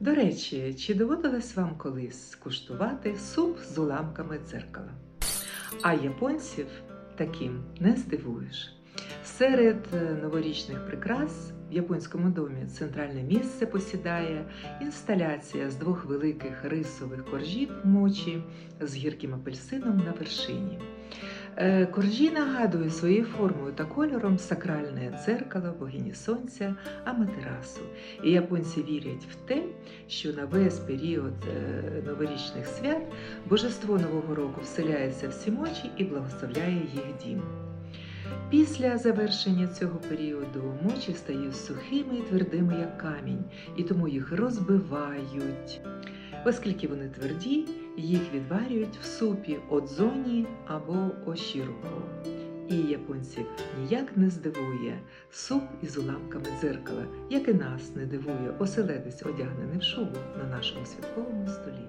До речі, чи доводилось вам колись скуштувати суп з уламками дзеркала? А японців таким не здивуєш. Серед е, новорічних прикрас в японському домі центральне місце посідає інсталяція з двох великих рисових коржів мочі з гірким апельсином на вершині. Е, Коржі нагадують своєю формою та кольором сакральне дзеркало богині сонця Аматерасу. І японці вірять в те, що на весь період е, новорічних свят божество Нового року вселяється в сімочі і благословляє їх дім. Після завершення цього періоду мочі стають сухими і твердими, як камінь, і тому їх розбивають. Оскільки вони тверді, їх відварюють в супі одзоні або ошіруко. І японців ніяк не здивує суп із уламками дзеркала, як і нас не дивує оселедець, одягнений в шубу на нашому святковому столі.